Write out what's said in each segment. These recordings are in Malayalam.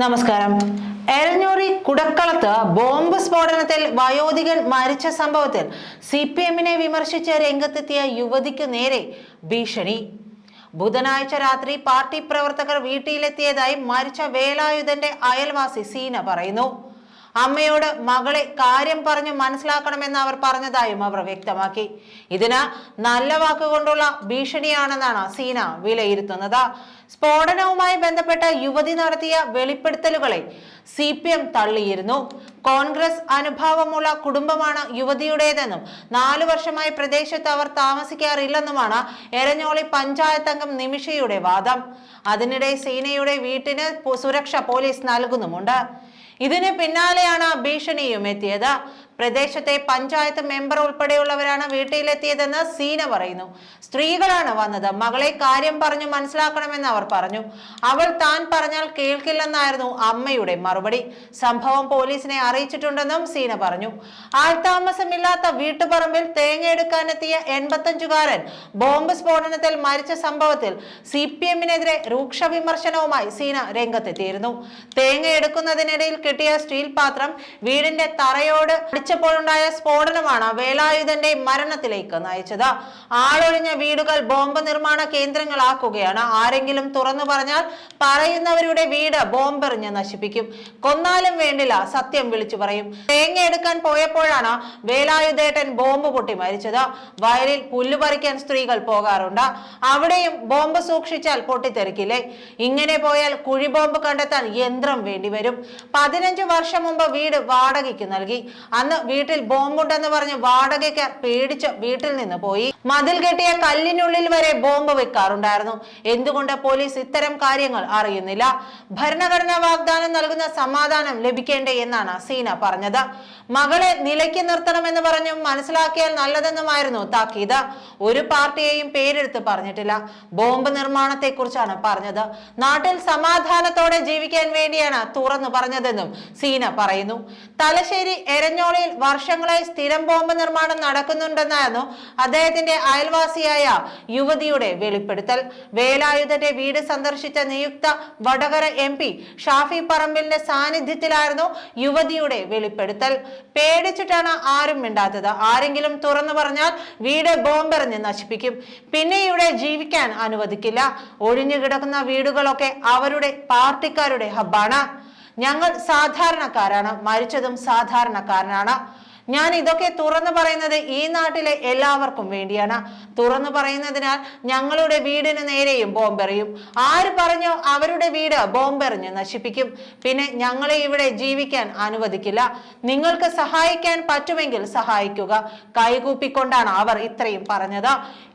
നമസ്കാരം. എരഞ്ഞൂറി കുടക്കളത്ത് ബോംബ് സ്ഫോടനത്തിൽ വയോധികൻ മരിച്ച സംഭവത്തിൽ സി പി എമ്മിനെ വിമർശിച്ച് രംഗത്തെത്തിയ യുവതിക്ക് നേരെ ഭീഷണി. ബുധനാഴ്ച രാത്രി പാർട്ടി പ്രവർത്തകർ വീട്ടിലെത്തിയതായി മരിച്ച വേലായുധന്റെ അയൽവാസി സീന പറയുന്നു. അമ്മയോട് മകളെ കാര്യം പറഞ്ഞു മനസ്സിലാക്കണമെന്ന് അവർ പറഞ്ഞതായും അവർ വ്യക്തമാക്കി. ഇതിന് നല്ല വാക്കുകൊണ്ടുള്ള ഭീഷണിയാണെന്നാണ് സീന വിലയിരുത്തുന്നത്. സ്ഫോടനവുമായി ബന്ധപ്പെട്ട യുവതി നടത്തിയ വെളിപ്പെടുത്തലുകളെ സി പി എം തള്ളിയിരുന്നു. കോൺഗ്രസ് അനുഭാവമുള്ള കുടുംബമാണ് യുവതിയുടേതെന്നും നാലു വർഷമായി പ്രദേശത്ത് അവർ താമസിക്കാറില്ലെന്നുമാണ് എരഞ്ഞോളി പഞ്ചായത്ത് അംഗം നിമിഷയുടെ വാദം. അതിനിടെ സീനയുടെ വീട്ടിന് സുരക്ഷ പോലീസ് നൽകുന്നുമുണ്ട്. ഇതിന് പിന്നാലെയാണ് ഭീഷണിയും എത്തിയത്. പ്രദേശത്തെ പഞ്ചായത്ത് മെമ്പർ ഉൾപ്പെടെയുള്ളവരാണ് വീട്ടിലെത്തിയതെന്ന് സീന പറയുന്നു. സ്ത്രീകളാണ് വന്നത്. മകളെ കാര്യം പറഞ്ഞു മനസ്സിലാക്കണമെന്ന് അവർ പറഞ്ഞു. അവൾ താൻ പറഞ്ഞാൽ കേൾക്കില്ലെന്നായിരുന്നു അമ്മയുടെ മറുപടി. സംഭവം പോലീസിനെ അറിയിച്ചിട്ടുണ്ടെന്നും സീന പറഞ്ഞു. ആൾതാമസമില്ലാത്ത വീട്ടുപറമ്പിൽ തേങ്ങ എടുക്കാനെത്തിയ എൺപത്തഞ്ചുകാരൻ ബോംബ് സ്ഫോടനത്തിൽ മരിച്ച സംഭവത്തിൽ സി പി എമ്മിനെതിരെ രൂക്ഷ വിമർശനവുമായി സീന രംഗത്തെത്തിയിരുന്നു. തേങ്ങ എടുക്കുന്നതിനിടയിൽ കിട്ടിയ സ്റ്റീൽ പാത്രം വീടിന്റെ തറയോട് അടിച്ചപ്പോഴുണ്ടായ സ്ഫോടനമാണ് വേലായുധന്റെ മരണത്തിലേക്ക് നയിച്ചത്. ആളൊഴിഞ്ഞ വീടുകൾ ബോംബ് നിർമ്മാണ കേന്ദ്രങ്ങളാക്കുകയാണ്. ആരെങ്കിലും തുറന്നു പറഞ്ഞാൽ പറയുന്നവരുടെ വീട് ബോംബെറിഞ്ഞ് നശിപ്പിക്കും. കൊന്നാലും വേണ്ടില്ല സത്യം വിളിച്ചു പറയും. തേങ്ങ എടുക്കാൻ പോയപ്പോഴാണ് വേലായുധേട്ടൻ ബോംബ് പൊട്ടി മരിച്ചത്. വയലിൽ പുല്ല് പറിക്കാൻ സ്ത്രീകൾ പോകാറുണ്ട്. അവിടെയും ബോംബ് സൂക്ഷിച്ചാൽ പൊട്ടിത്തെറിക്കില്ലേ? ഇങ്ങനെ പോയാൽ കുഴിബോംബ് കണ്ടെത്താൻ യന്ത്രം വേണ്ടിവരും. പതിനഞ്ച് വർഷം മുമ്പ് വീട് വാടകയ്ക്ക് നൽകി. അന്ന് വീട്ടിൽ ബോംബുണ്ടെന്ന് പറഞ്ഞ് വാടകയ്ക്ക് പേടിച്ച് വീട്ടിൽ നിന്ന് പോയി. മതിൽ കെട്ടിയ കല്ലിനുള്ളിൽ വരെ ബോംബ് വെക്കാറുണ്ടായിരുന്നു. എന്തുകൊണ്ട് പോലീസ് ഇത്തരം കാര്യങ്ങൾ അറിയുന്നില്ല? ഭരണഘടനാ വാഗ്ദാനം നൽകുന്ന സമാധാനം ലഭിക്കേണ്ടേ എന്നാണ് സീന പറഞ്ഞത്. മകളെ നിലയ്ക്ക് നിർത്തണമെന്ന് പറഞ്ഞു മനസ്സിലാക്കിയാൽ നല്ലതെന്നുമായിരുന്നു താക്കീത്. ഒരു പാർട്ടിയെയും പേരെടുത്ത് പറഞ്ഞിട്ടില്ല. ബോംബ് നിർമ്മാണത്തെ കുറിച്ചാണ് പറഞ്ഞത്. നാട്ടിൽ സമാധാനത്തോടെ ജീവിക്കാൻ വേണ്ടിയാണ് തുറന്നു പറഞ്ഞതെന്നും സീന പറയുന്നു. തലശ്ശേരി എരഞ്ഞോളിയിൽ വർഷങ്ങളായി സ്ഥിരം ബോംബ് നിർമ്മാണം നടക്കുന്നുണ്ടെന്നായിരുന്നു അദ്ദേഹത്തിന്റെ അയൽവാസിയായ യുവതിയുടെ വെളിപ്പെടുത്തൽ. വേലായുധന്റെ വീട് സന്ദർശിച്ച നിയുക്ത വടകര എം പി ഷാഫി പറമ്പിലിന്റെ സാന്നിധ്യത്തിലായിരുന്നു യുവതിയുടെ വെളിപ്പെടുത്തൽ. പേടിച്ചിട്ടാണ് ആരും മിണ്ടാത്തത്. ആരെങ്കിലും തുറന്നു പറഞ്ഞാൽ വീട് ബോംബെറിഞ്ഞ് നശിപ്പിക്കും. പിന്നെ ഇവിടെ ജീവിക്കാൻ അനുവദിക്കില്ല. ഒഴിഞ്ഞു കിടക്കുന്ന വീടുകളൊക്കെ അവരുടെ പാർട്ടിക്കാരുടെ ഹബ്ബാണ്. ഞങ്ങൾ സാധാരണക്കാരാണ് മരിച്ചതും സാധാരണക്കാരനാണ്. ഞാൻ ഇതൊക്കെ തുറന്നു പറയുന്നത് ഈ നാട്ടിലെ എല്ലാവർക്കും വേണ്ടിയാണ്. തുറന്നു പറയുന്നതിനാൽ ഞങ്ങളുടെ വീടിന് നേരെയും ബോംബെറിയും. ആര് പറഞ്ഞോ അവരുടെ വീട് ബോംബെറിഞ്ഞ് നശിപ്പിക്കും. പിന്നെ ഞങ്ങളെ ഇവിടെ ജീവിക്കാൻ അനുവദിക്കില്ല. നിങ്ങൾക്ക് സഹായിക്കാൻ പറ്റുമെങ്കിൽ സഹായിക്കുക. കൈകൂപ്പിക്കൊണ്ടാണ് അവർ ഇത്രയും പറഞ്ഞത്.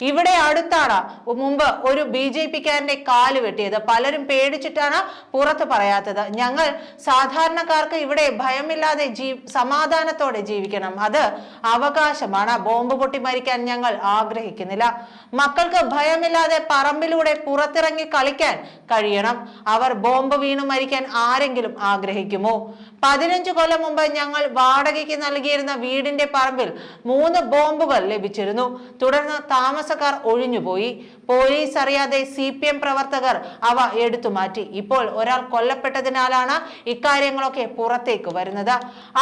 ഇവിടെ അടുത്താണ് മുമ്പ് ഒരു ബി ജെ പിക്കാരന്റെ കാൽ വെട്ടിയത്. പലരും പേടിച്ചിട്ടാണ് പുറത്ത് പറയാത്തത്. ഞങ്ങൾ സാധാരണക്കാർക്ക് ഇവിടെ ഭയമില്ലാതെ ജീ സമാധാനത്തോടെ ജീവിക്കണം. അത് അവകാശമാണ്. ബോംബ് പൊട്ടി മരിക്കാൻ ഞങ്ങൾ ആഗ്രഹിക്കുന്നില്ല. മക്കൾക്ക് ഭയമില്ലാതെ പറമ്പിലൂടെ പുറത്തിറങ്ങി കളിക്കാൻ കഴിയണം. അവർ ബോംബ് വീണു മരിക്കാൻ ആരെങ്കിലും ആഗ്രഹിക്കുമോ? പതിനഞ്ച് കൊല്ലം മുമ്പ് ഞങ്ങൾ വാടകയ്ക്ക് നൽകിയിരുന്ന വീടിന്റെ പറമ്പിൽ മൂന്ന് ബോംബുകൾ ലഭിച്ചിരുന്നു. തുടർന്ന് താമസക്കാർ ഒഴിഞ്ഞുപോയി. പോലീസ് അറിയാതെ സി പി എം പ്രവർത്തകർ അവ എടുത്തു മാറ്റി. ഇപ്പോൾ ഒരാൾ കൊല്ലപ്പെട്ടതിനാലാണ് ഇക്കാര്യങ്ങളൊക്കെ പുറത്തേക്ക് വരുന്നത്.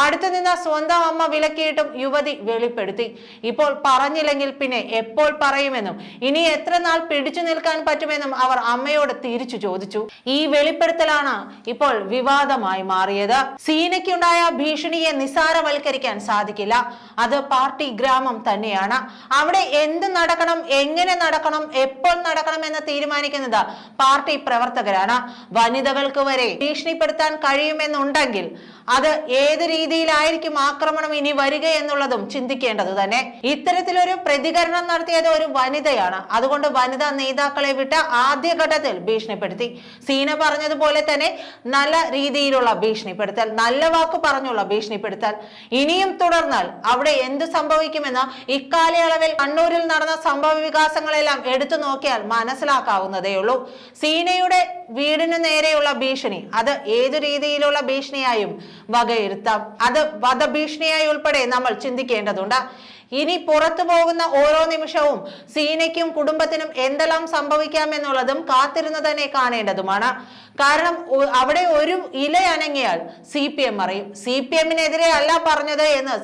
അടുത്തു നിന്ന് സ്വന്തം അമ്മ വിലക്കിയിട്ടും യുവതി വെളിപ്പെടുത്തി. ഇപ്പോൾ പറഞ്ഞില്ലെങ്കിൽ പിന്നെ എപ്പോൾ പറയുമെന്നും ഇനി എത്ര നാൾ പിടിച്ചു നിൽക്കാൻ പറ്റുമെന്നും അവർ അമ്മയോട് തിരിച്ചു ചോദിച്ചു. ഈ വെളിപ്പെടുത്തലാണ് ഇപ്പോൾ വിവാദമായി മാറിയത്. സീനയ്ക്കുണ്ടായ ഭീഷണിയെ നിസാരവൽക്കരിക്കാൻ സാധിക്കില്ല. അത് പാർട്ടി ഗ്രാമം തന്നെയാണ്. അവിടെ എന്ത് നടക്കണം എങ്ങനെ നടക്കണം എപ്പോൾ നടക്കണം എന്ന് തീരുമാനിക്കുന്നത് പാർട്ടി പ്രവർത്തകരാണ്. വനിതകൾക്ക് വരെ ഭീഷണിപ്പെടുത്താൻ കഴിയുമെന്നുണ്ടെങ്കിൽ അത് ഏത് രീതിയിലായിരിക്കും ആക്രമണം ഇനി വരിക എന്നുള്ളതും ചിന്തിക്കേണ്ടത് തന്നെ. ഇത്തരത്തിലൊരു പ്രതികരണം നടത്തിയത് ഒരു വനിതയാണ്. അതുകൊണ്ട് വനിതാ നേതാക്കളെ വിട്ട ആദ്യഘട്ടത്തിൽ ഭീഷണിപ്പെടുത്തി. സീന പറഞ്ഞതുപോലെ തന്നെ നല്ല രീതിയിലുള്ള ഭീഷണിപ്പെടുത്തൽ നല്ല വാക്ക് പറഞ്ഞുള്ള ഭീഷണിപ്പെടുത്താൻ ഇനിയും തുടർന്നാൽ അവിടെ എന്ത് സംഭവിക്കുമെന്ന് ഇക്കാലയളവിൽ കണ്ണൂരിൽ നടന്ന സംഭവ വികാസങ്ങളെല്ലാം എടുത്തു നോക്കിയാൽ മനസ്സിലാക്കാവുന്നതേ ഉള്ളൂ. സീനയുടെ വീടിനു നേരെയുള്ള ഭീഷണി അത് ഏതു രീതിയിലുള്ള ഭീഷണിയായും വകയിരുത്താം. അത് വധഭീഷണിയായി ഉൾപ്പെടെ നമ്മൾ ചിന്തിക്കേണ്ടതുണ്ട്. ഇനി പുറത്തു പോകുന്ന ഓരോ നിമിഷവും സീനയ്ക്കും കുടുംബത്തിനും എന്തെല്ലാം സംഭവിക്കാമെന്നുള്ളതും കാത്തിരുന്ന് തന്നെ കാണേണ്ടതുമാണ്. കാരണം അവിടെ ഒരു ഇല അനങ്ങിയാൽ സി പി എം അറിയും. സി പി എമ്മിനെതിരെ അല്ല പറഞ്ഞത് എന്ന്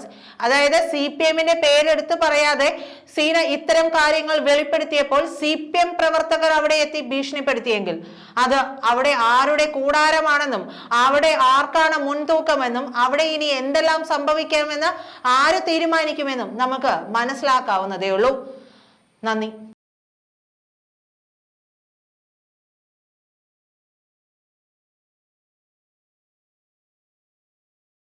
അതായത് സി പി എമ്മിന്റെ പേരെടുത്ത് പറയാതെ സീന ഇത്തരം കാര്യങ്ങൾ വെളിപ്പെടുത്തിയപ്പോൾ സി പി എം പ്രവർത്തകർ അവിടെ എത്തി ഭീഷണിപ്പെടുത്തിയെങ്കിൽ അത് അവിടെ ആരുടെ കൂടാരമാണെന്നും അവിടെ ആർക്കാണ് മുൻതൂക്കമെന്നും അവിടെ ഇനി എന്തെല്ലാം സംഭവിക്കാമെന്ന് ആര് തീരുമാനിക്കുമെന്നും നമുക്ക് മനസ്സിലാക്കാവുന്നതേ ഉള്ളൂ. നന്ദി.